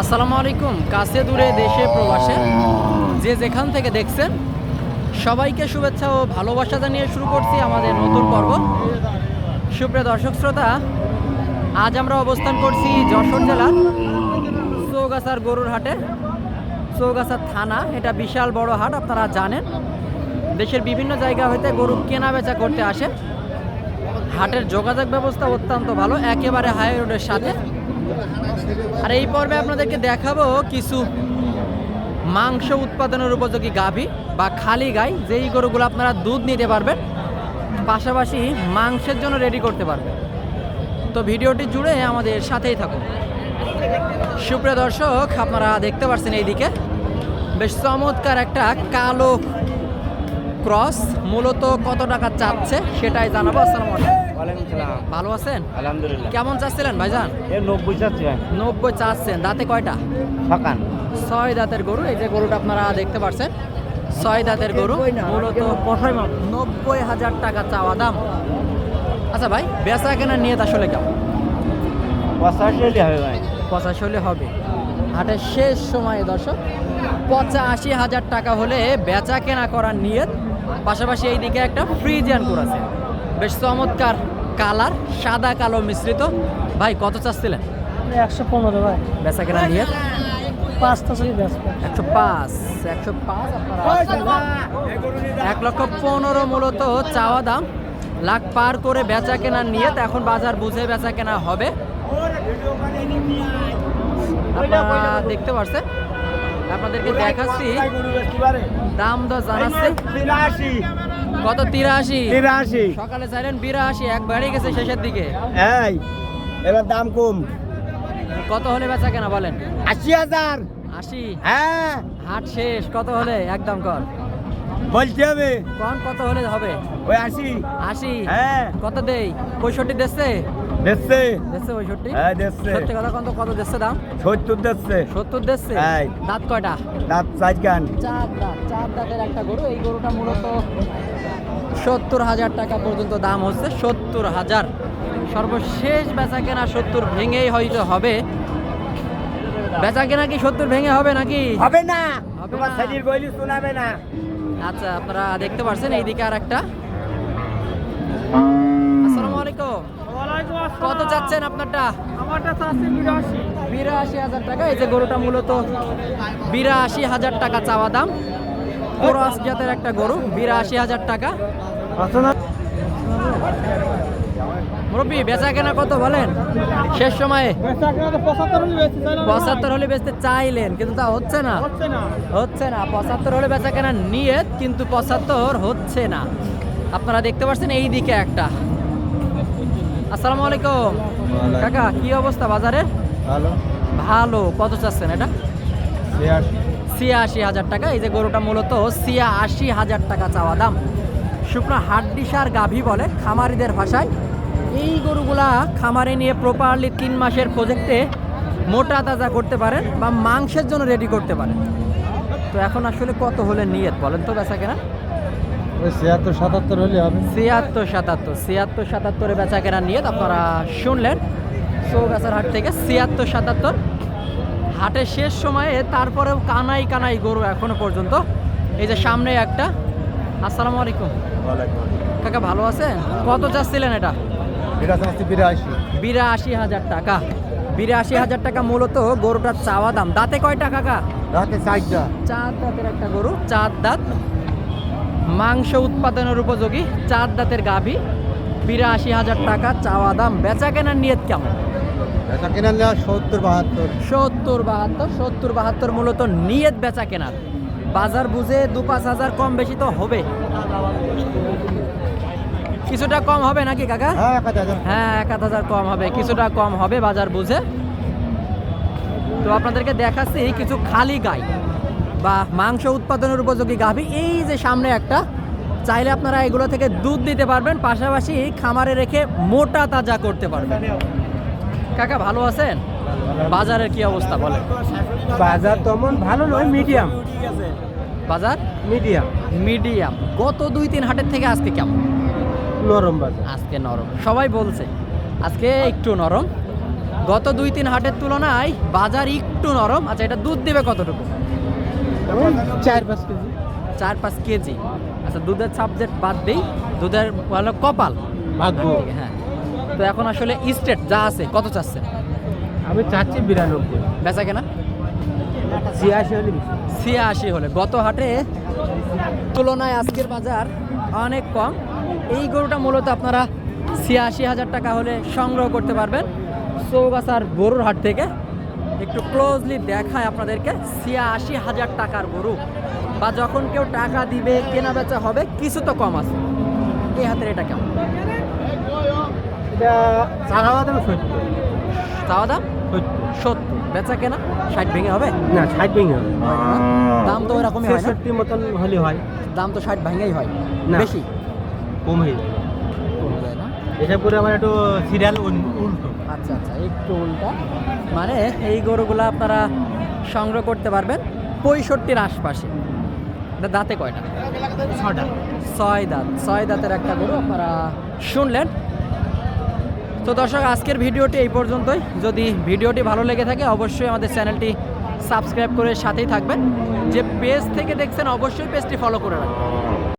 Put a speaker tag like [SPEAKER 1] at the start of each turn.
[SPEAKER 1] আসসালামু আলাইকুম। কাছে দূরে দেশে প্রবাসে যে যেখান থেকে দেখছেন, সবাইকে শুভেচ্ছা ও ভালোবাসা জানিয়ে শুরু করছি আমাদের নতুন পর্ব। সুপ্রিয় দর্শক শ্রোতা, আজ আমরা অবস্থান করছি যশোর জেলার চৌগাছার গরুর হাটে। চৌগাছার থানা, এটা বিশাল বড় হাট, আপনারা জানেন। দেশের বিভিন্ন জায়গা হইতে গরু কেনা বেচা করতে আসে। হাটের যোগাযোগ ব্যবস্থা অত্যন্ত ভালো, একেবারে হাই রোডের সাথে। আর এই পর্বে আপনাদেরকে দেখাবো কিছু মাংস উৎপাদনের উপযোগী গাভী বা খালি গাই, যেই গরুগুলো আপনারা দুধ নিতে পারবেন, পাশাপাশি মাংসের জন্য রেডি করতে পারবেন। তো ভিডিওটি জুড়ে আমাদের সাথেই থাকুন। সুপ্রিয় দর্শক, আপনারা দেখতে পাচ্ছেন এইদিকে। বেশ চমৎকার একটা কালো ক্রস মূলত কত টাকা চাচ্ছে সেটাই জানাব আসসালামু আলাইকুম। ভালো আছেন?
[SPEAKER 2] আলহামদুলিল্লাহ।
[SPEAKER 1] কেমন চাচ্ছিলেন ভাইজান?
[SPEAKER 2] নব্বই চাচ্ছি
[SPEAKER 1] নব্বই চাচ্ছেন দাঁতে কয়টা?
[SPEAKER 2] সকান।
[SPEAKER 1] ছয় দাঁতের গরু এই যে গরুটা আপনারা দেখতে পাচ্ছেন ছয় দাঁতের গরু মূলত নব্বই হাজার টাকা চাওয়া দাম। আচ্ছা ভাই বেচা কেনা নিয়ে আসলে কেমন?
[SPEAKER 2] পঁচাশি হলে হবে ভাই।
[SPEAKER 1] পঁচাশি হলে হবে। হাটের শেষ সময়ে দর্শক পঁচাশি হাজার টাকা হলে বেচা কেনা করার নিয়ত পাশাপাশি এইদিকে একটা ফ্রিজিয়ান গরু আছে। বেশ চমৎকার কালার সাদা কালো মিশ্রিত। ভাই কত চাচ্ছিলেন?
[SPEAKER 3] একশো পনেরো ভাই।
[SPEAKER 1] বেচা কেনা
[SPEAKER 3] পাঁচটা ছবি
[SPEAKER 1] একশো পাঁচ একশো পাঁচ এক লক্ষ পনেরো মূলত চাওয়া দাম। লাখ পার করে বেচা কেনার নিয়ে এখন বাজার বুঝে বেচা কেনা হবে। দেখতে পাচ্ছেন আপনাদেরকে দেখাচ্ছি। দাম দর জানাচ্ছে।
[SPEAKER 2] তিরাশি।
[SPEAKER 1] কত তিরাশি?
[SPEAKER 2] তিরাশি।
[SPEAKER 1] সকালে চাইলেন বিরাশি এক বেড়ে গেছে শেষের দিকে।
[SPEAKER 2] এই এবার দাম কম।
[SPEAKER 1] কত হলে বেচা কেনা বলেন?
[SPEAKER 2] আশি হাজার।
[SPEAKER 1] আশি?
[SPEAKER 2] হ্যাঁ।
[SPEAKER 1] হাট শেষ কত হলে? একদম কর।
[SPEAKER 2] বলতে হবে
[SPEAKER 1] কোন কত হলে হবে?
[SPEAKER 2] ওই আশি।
[SPEAKER 1] আশি?
[SPEAKER 2] হ্যাঁ।
[SPEAKER 1] কত দেই? পঁয়ষট্টি দিচ্ছে?
[SPEAKER 2] দেখছে হ্যাঁ দেখছে
[SPEAKER 1] সত্যি কথা কত কত দিচ্ছে দাম?
[SPEAKER 2] সত্তর দেখছে
[SPEAKER 1] সত্তর দিচ্ছে
[SPEAKER 2] এই।
[SPEAKER 1] দাঁত কয়টা?
[SPEAKER 2] দাঁত চার গান
[SPEAKER 1] চার দাঁত চার দাঁতের একটা গরু এই গরুটা মূলত সত্তর হাজার টাকা পর্যন্ত দাম হচ্ছে সত্তর হাজার। সর্বশেষ বেচা কেনা সত্তর ভেঙেই হয়তো হবে। বেচা কেনা কি সত্তর ভেঙে হবে নাকি?
[SPEAKER 2] হবে না।
[SPEAKER 1] হবে
[SPEAKER 2] তোমার
[SPEAKER 1] না।
[SPEAKER 2] শরীর বইলি শোনাবে না।
[SPEAKER 1] আচ্ছা আপনারা দেখতে পাচ্ছেন এইদিকে আর একটা আসসালামু আলাইকুম। কত চাচ্ছেন আপনারটা?
[SPEAKER 3] আমারটা চাচ্ছে বিরাশি।
[SPEAKER 1] বিরাশি হাজার টাকা। এই যে গরুটা মূলত বিরাশি হাজার টাকা চাওয়া দাম। ক্রস জাতের একটা গরু বিরাশি হাজার টাকা। মুরব্বী বেচা কেনা কত বলেন? শেষ সময়ে?
[SPEAKER 3] পঁচাত্তর হলে
[SPEAKER 1] বেচতে চাইলেন কিন্তু তা হচ্ছে না।
[SPEAKER 3] হচ্ছে না।
[SPEAKER 1] পঁচাত্তর হলে বেচা কেনা নিয়ত কিন্তু পঁচাত্তর হচ্ছে না। আপনারা দেখতে পাচ্ছেন এই দিকে একটা। আসসালামু আলাইকুম। কাকা কি অবস্থা বাজারে?
[SPEAKER 2] ভালো।
[SPEAKER 1] ভালো। কত চাচ্ছেন এটা?
[SPEAKER 2] ছিয়াশি।
[SPEAKER 1] হাজার টাকা। এই যে গরুটা মূলত ছিয়াশি হাজার টাকা চাওয়া দাম। শুকনো হাড্ডিসার গাভী বলে খামারিদের ভাষায়। এই গরুগুলা খামারে নিয়ে প্রপারলি তিন মাসের প্রজেক্টে মোটা তাজা করতে পারেন বা মাংসের জন্য রেডি করতে পারেন। তো এখন আসলে কত হলে নিয়ত বলেন তো বেচা কেনা?
[SPEAKER 2] ছিয়াত্তর সাতাত্তর হলে হবে।
[SPEAKER 1] ছিয়াত্তর সাতাত্তর। ছিয়াত্তর সাতাত্তরে বেচা কেনা নিয়ত আপনারা শুনলেন। চৌগাছার হাট থেকে ছিয়াত্তর সাতাত্তর। হাটের শেষ সময়ে তারপরেও কানাই কানাই গরু এখনও পর্যন্ত। এই যে সামনে একটা। আসসালামু আলাইকুম। কাকা ভালো আছেন? কত চাচ্ছিলেন এটা?
[SPEAKER 2] এটা বিরাশি।
[SPEAKER 1] বিরাশি হাজার টাকা। বিরাশি হাজার টাকা মূলত গরুটার চাওয়া দাম। দাঁতে কয়টা কাকা?
[SPEAKER 2] রাতে চারটা।
[SPEAKER 1] চার দাঁতের একটা গরু চার দাঁত। মাংস উৎপাদনের উপযোগী চার দাঁতের গাভী বিরাশি হাজার টাকা চাওয়া দাম বেচা কেনার নিয়ত কেমন?
[SPEAKER 2] এটা কিনে নেওয়া সত্তর বাহাত্তর।
[SPEAKER 1] সত্তর বাহাত্তর সত্তর বাহাত্তর মূলত নিয়ত বেচা কেনার। বাজার বুঝে দু পাঁচ হাজার কম বেশি তো হবে। কিছুটা কম হবে নাকি কাকা?
[SPEAKER 2] হ্যাঁ এক হাজার।
[SPEAKER 1] হ্যাঁ এক আধ হাজার কম হবে কিছুটা কম হবে বাজার বুঝে। তো আপনাদেরকে দেখাচ্ছি কিছু খালি গাই। বা মাংস উৎপাদনের উপযোগী গাভী এই যে সামনে একটা চাইলে আপনারা এগুলো থেকে দুধ দিতে পারবেন পাশাপাশি খামারে রেখে মোটা তাজা করতে পারবেন। কাকা ভালো আছেন? বাজারের কি অবস্থা বলেন।
[SPEAKER 2] বাজার তেমন ভালো নয় মিডিয়াম।
[SPEAKER 1] বাজার?
[SPEAKER 2] মিডিয়াম।
[SPEAKER 1] মিডিয়াম। গত দুই তিন হাটের থেকে আজকে কেমন?
[SPEAKER 2] নরম বাজার।
[SPEAKER 1] আজকে নরম। সবাই বলছে আজকে একটু নরম। গত দুই তিন হাটের তুলনায় বাজার একটু নরম। আচ্ছা এটা দুধ দেবে কতটুকু?
[SPEAKER 2] চার পাঁচ কেজি।
[SPEAKER 1] চার পাঁচ কেজি। আচ্ছা দুধের সাবজেক্ট বাদ দিই। দুধের হলো কপাল।
[SPEAKER 2] ভাগ্য।
[SPEAKER 1] হ্যাঁ তো এখন আসলে স্টেট যা আছে কত চাচ্ছেন?
[SPEAKER 2] আমি চাচ্ছি বিরানব্বই।
[SPEAKER 1] বেচা কেনা?
[SPEAKER 2] ছিয়াশি হলে
[SPEAKER 1] ছিয়াশি হলে। গত হাটে তুলনায় আজকের বাজার অনেক কম। এই গরুটা মূলত আপনারা ছিয়াশি হাজার টাকা হলে সংগ্রহ করতে পারবেন। চৌগাছার গরুর হাট থেকে। একটু ক্লোজলি দেখায় আপনাদেরকে। ছিয়াশি হাজার টাকার গরু। বা যখন কেউ টাকা দিবে কেনা বেচা হবে কিছু তো কম আছে। এই হাতের এটা কেমন? চাওয়া দাম
[SPEAKER 2] সত্তর।
[SPEAKER 1] বেচা কেনা? ষাট ভেঙে হবে?
[SPEAKER 2] না ষাট ভেঙে হবে।
[SPEAKER 1] দাম তো ওরকমই হয় না?
[SPEAKER 2] মতন হলে হয়।
[SPEAKER 1] দাম তো ষাট ভেঙেই হয়।
[SPEAKER 2] না।
[SPEAKER 1] বেশি?
[SPEAKER 2] কম যায়।
[SPEAKER 1] কমে যায় না?
[SPEAKER 2] এসব করে আমার একটু সিরিয়াল
[SPEAKER 1] আচ্ছা আচ্ছা একটু উল্টা। মানে এই গরুগুলো আপনারা সংগ্রহ করতে পারবেন পঁয়ষট্টির আশপাশে। দাঁতে কয়টা?
[SPEAKER 2] ছটা
[SPEAKER 1] ছয় দাঁত। ছয় দাঁতের একটা গরু আপনারা শুনলেন। তো দর্শক আজকের ভিডিওটি এই পর্যন্তই। যদি ভিডিওটি ভালো লেগে থাকে অবশ্যই আমাদের চ্যানেলটি সাবস্ক্রাইব করে সাথেই থাকবেন। যে পেজ থেকে দেখছেন অবশ্যই পেজটি ফলো করে রাখবেন।